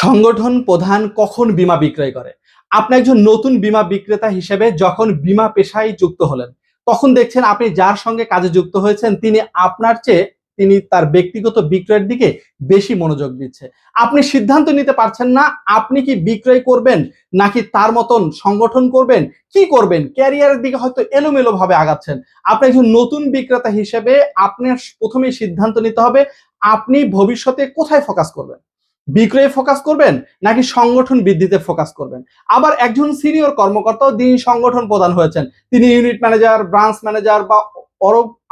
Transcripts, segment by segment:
সংগঠন প্রধান কখন বীমা বিক্রয় করে? আপনি একজন নতুন বীমা বিক্রেতা হিসেবে যখন বীমা পেশায় যুক্ত হলেন, তখন দেখছেন আপনি যার সঙ্গে কাজে যুক্ত হয়েছেন, তিনি আপনার চেয়ে, তিনি তার ব্যক্তিগত বিক্রয়ের দিকে বেশি মনোযোগ দিচ্ছে। আপনি সিদ্ধান্ত নিতে পারছেন না, আপনি কি বিক্রয় করবেন নাকি তার মতন সংগঠন করবেন, কি করবেন? ক্যারিয়ারের দিকে হয়তো এলোমেলো ভাবে আগাচ্ছেন। আপনি একজন নতুন বিক্রেতা হিসেবে আপনার প্রথমেই সিদ্ধান্ত নিতে হবে, আপনি ভবিষ্যতে কোথায় ফোকাস করবেন? বিক্রয়ে ফোকাস করবেন নাকি সংগঠন বৃদ্ধিতে ফোকাস করবেন? আবার একজন সিনিয়র কর্মকর্তাও তিনি সংগঠন প্রধান হয়েছেন। তিনি ইউনিট ম্যানেজার ব্রাঞ্চ ম্যানেজার বা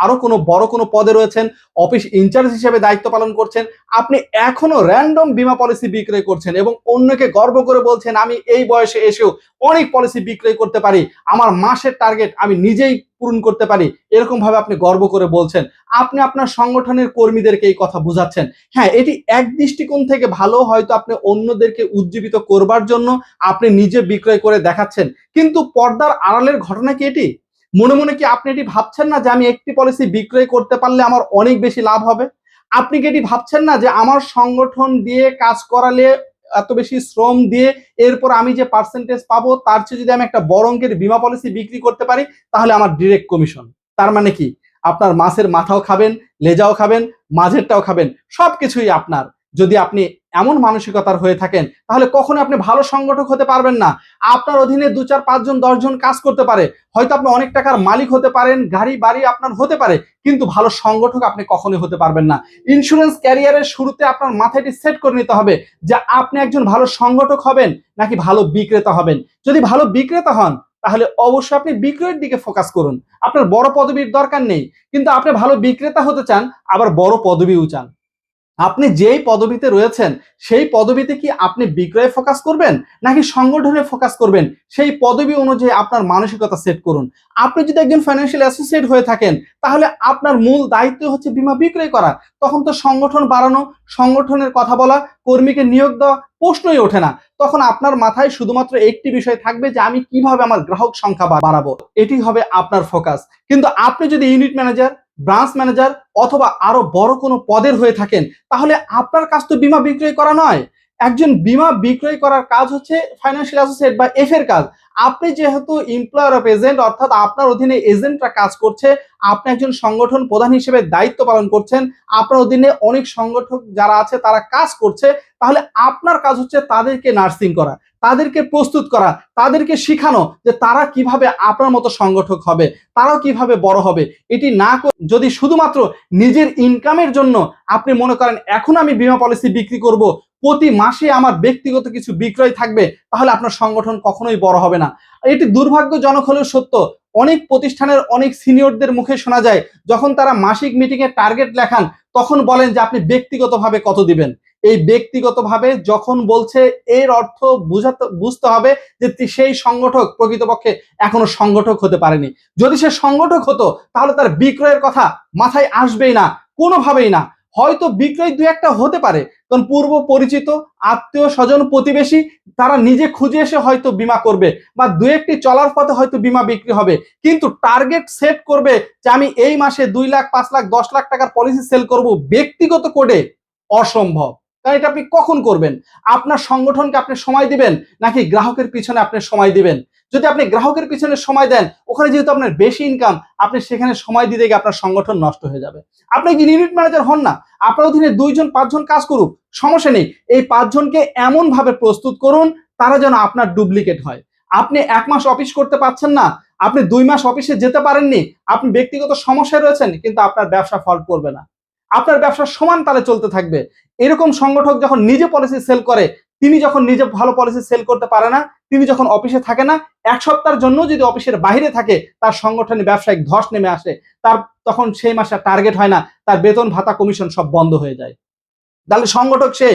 আরও কোনো বড় কোনো পদে রয়েছেন অফিস ইনচার্জ হিসেবে দায়িত্ব পালন করছেন, আপনি এখনও র্যান্ডম বীমা পলিসি বিক্রয় করছেন এবং অন্যকে গর্ব করে বলছেন, আমি এই বয়সে এসেও অনেক পলিসি বিক্রয় করতে পারি, আমার মাসের টার্গেট আমি নিজেই পূরণ করতে পারি। এরকম ভাবে আপনি গর্ব করে বলছেন। আপনি আপনার সংগঠনের কর্মীদেরকে এই কথা বুঝাচ্ছেন। হ্যাঁ এটি এক দৃষ্টিকোণ থেকে ভালো, হয়তো আপনি অন্যদেরকে উজ্জীবিত করবার জন্য আপনি নিজে বিক্রয় করে দেখাচ্ছেন, কিন্তু পর্দার আড়ালের ঘটনা কি এটি? মনে মনে কি আপনি এটি ভাবছেন না যে আমি একটি পলিসি বিক্রয় করতে পারলে আমার অনেক বেশি লাভ হবে? আপনি কি এটি ভাবছেন না যে আমার সংগঠন দিয়ে কাজ করালে এত বেশি শ্রম দিয়ে এরপর আমি যে পার্সেন্টেজ পাবো, তার চেয়ে যদি আমি একটা বড় অঙ্কের বিমা পলিসি বিক্রি করতে পারি, তাহলে আমার ডিরেক্ট কমিশন তার মানে কি? আপনার মাছের মাথাও খাবেন, লেজাও খাবেন, মাঝেরটাও খাবেন, সবকিছুই আপনার। যদি আপনি এমন মানসিকতার হয়ে থাকেন, তাহলে কখনো আপনি ভালো সংগঠক হতে পারবেন না। আপনার অধীনে দু চার পাঁচজন দশজন কাজ করতে পারে। হয়তো আপনি অনেক টাকার মালিক হতে পারেন, গাড়ি, বাড়ি আপনার হতে পারে, কিন্তু ভালো সংগঠক আপনি কখনোই হতে পারবেন না। ইন্স্যুরেন্স ক্যারিয়ারের শুরুতে আপনার মাথাটি সেট করে নিতে হবে যে আপনি একজন ভালো সংগঠক হবেন নাকি ভালো বিক্রেতা হবেন। যদি ভালো বিক্রেতা হন, তাহলে অবশ্যই আপনি বিক্রয়ের দিকে ফোকাস করুন। আপনার বড় পদবীর দরকার নেই। কিন্তু আপনি ভালো বিক্রেতা হতে চান, আবার বড় পদবিও চান। আপনি যেই পদবিতে রয়েছেন, সেই পদবিতে কি আপনি বিক্রয়ে ফোকাস করবেন, নাকি সংগঠনে ফোকাস করবেন? সেই পদবি অনুযায়ী আপনার মানসিকতা সেট করুন। আপনি যদি একজন ফাইন্যান্সিয়াল অ্যাসোসিয়েট হয়ে থাকেন, তাহলে আপনার মূল দায়িত্ব হচ্ছে বীমা বিক্রয় করা। তখন তো সংগঠন বাড়ানো, সংগঠনের কথা বলা, কর্মীকে নিয়োগ দেওয়া প্রশ্নই ওঠে না। তখন আপনার মাথায় শুধুমাত্র একটি বিষয় থাকবে যে, আমি কীভাবে আমার গ্রাহক সংখ্যা বাড়াবো। এটি হবে আপনার ফোকাস কিন্তু আপনি যদি ইউনিট ম্যানেজার ব্রাঞ্চ ম্যানেজার অথবা আরও বড় কোনো পদের হয়ে থাকেন, তাহলে আপনার কাছ তো বিমা বিক্রয় করা নয়। একজন বিমা বিক্রয় করার কাজ হচ্ছে ফাইন্যান্সিয়াল অ্যাসোসিয়েট বা এফ এর কাজ। আপনি যেহেতু এমপ্লয়ার অফ এজেন্ট অর্থাৎ আপনার অধীনে এজেন্টরা কাজ করছে, আপনি একজন সংগঠন প্রধান হিসেবে দায়িত্ব পালন করছেন, আপনার অধীনে অনেক সংগঠক যারা আছে তারা কাজ করছে, তাহলে আপনার কাজ হচ্ছে তাদেরকে নার্সিং করা, তাদেরকে প্রস্তুত করা, তাদেরকে শিখানো যে তারা কীভাবে আপনার মতো সংগঠক হবে, তারাও কীভাবে বড় হবে। এটি না যদি শুধুমাত্র নিজের ইনকামের জন্য আপনি মনে করেন, এখন আমি বিমা পলিসি বিক্রি করব প্রতি মাসে আমার ব্যক্তিগত কিছু বিক্রয় থাকবে, তাহলে আপনার সংগঠন কখনোই বড় হবে না। এটি দুর্ভাগ্যজনক হলেও সত্য, অনেক প্রতিষ্ঠানের অনেক সিনিয়রদের মুখে শোনা যায়, যখন তারা মাসিক মিটিং এর টার্গেট লেখান, তখন বলেন যে আপনি ব্যক্তিগতভাবে কত দিবেন। এই ব্যক্তিগতভাবে যখন বলছে, এর অর্থ বুঝাতে, বুঝতে হবে যে সেই সংগঠক প্রকৃতপক্ষে এখনও সংগঠক হতে পারেনি। যদি সে সংগঠক হতো, তাহলে তার বিক্রয়ের কথা মাথায় আসবেই না, কোনোভাবেই না। হয়তো বিক্রয় দু একটা হতে পারে কারণ পূর্ব পরিচিত আত্মীয় স্বজন প্রতিবেশী, তারা নিজে খুঁজে এসে হয়তো বিমা করবে বা দু একটি চলার পথে হয়তো বিমা বিক্রি হবে। কিন্তু টার্গেট সেট করবে যে আমি এই মাসে দুই লাখ, পাঁচ লাখ, দশ লাখ টাকার পলিসি সেল করব ব্যক্তিগত কোডে অসম্ভব। কারণ এটা আপনি কখন করবেন? আপনার সংগঠনকে আপনি সময় দিবেন নাকি গ্রাহকের পিছনে আপনি সময় দিবেন? যদি আপনি গ্রাহকের পিছনে সময় দেন, ওখানে যেহেতু আপনার বেশি ইনকাম আপনি সেখানে সময় দিতে গিয়ে আপনার সংগঠন নষ্ট হয়ে যাবে। আপনি কি ইউনিট ম্যানেজার হন না, আপনার অধীনে দুইজন, পাঁচজন কাজ করুক, সমস্যা নেই। এই পাঁচজনকে এমন ভাবে প্রস্তুত করুন, তারা যেন আপনার ডুপ্লিকেট হয়। আপনি এক মাস অফিস করতে পারছেন না, আপনি দুই মাস অফিসে যেতে পারেননি, আপনি ব্যক্তিগত সমস্যায় রয়েছেন, কিন্তু আপনার ব্যবসা ফল করবে না। আপনার ব্যবসা সমান তালে চলতে থাকবে। এরকম সংগঠক যখন নিজে পলিসি সেল করে তিনি যখন নিজে ভালো পলিসি সেল করতে পারে না, তিনি যখন অফিসে থাকে না, এক সপ্তাহের জন্য যদি অফিসের বাইরে থাকে, তার সংগঠনে ব্যবসায়িক ধস নেমে আসে। তার তখন সেই মাসে টার্গেট হয় না, তার বেতন ভাতা কমিশন সব বন্ধ হয়ে যায়। তাহলে সংগঠক সে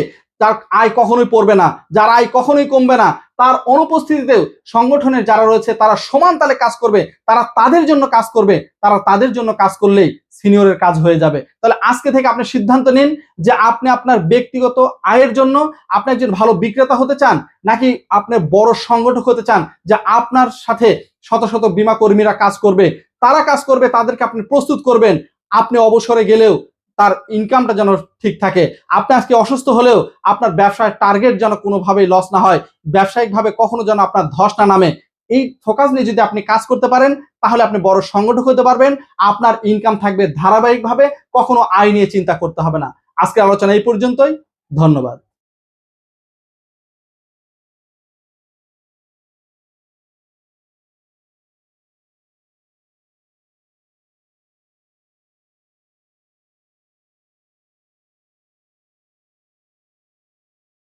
তার আয় কখনোই পড়বে না। যার আয় কখনোই কমবে না, তার অনুপস্থিতিতেও সংগঠনের যারা রয়েছে, তারা সমান তালে কাজ করবে, তারা তাদের জন্য কাজ করবে, তারা তাদের জন্য কাজ করলেই সিনিয়রের কাজ হয়ে যাবে। তাহলে আজকে থেকে আপনি সিদ্ধান্ত নিন যে আপনি আপনার ব্যক্তিগত আয়ের জন্য আপনি একজন ভালো বিক্রেতা হতে চান, নাকি আপনি বড় সংগঠক হতে চান যে আপনার সাথে শত শত বিমা কর্মীরা কাজ করবে, তারা কাজ করবে, তাদেরকে আপনি প্রস্তুত করবেন। আপনি অবসরে গেলেও তার ইনকামটা যেন ঠিক থাকে। আপনি আজকে অসুস্থ হলেও আপনার ব্যবসায় টার্গেট যেন কোনোভাবেই লস না হয়, ব্যবসায়িকভাবে কখনো যেন আপনার ধস না নামে। এই ফোকাস নিয়ে যদি আপনি কাজ করতে পারেন, তাহলে আপনি বড় সংগঠক হতে পারবেন, আপনার ইনকাম থাকবে ধারাবাহিকভাবে, কখনো আয় নিয়ে চিন্তা করতে হবে না। আজকের আলোচনা এই পর্যন্তই, ধন্যবাদ।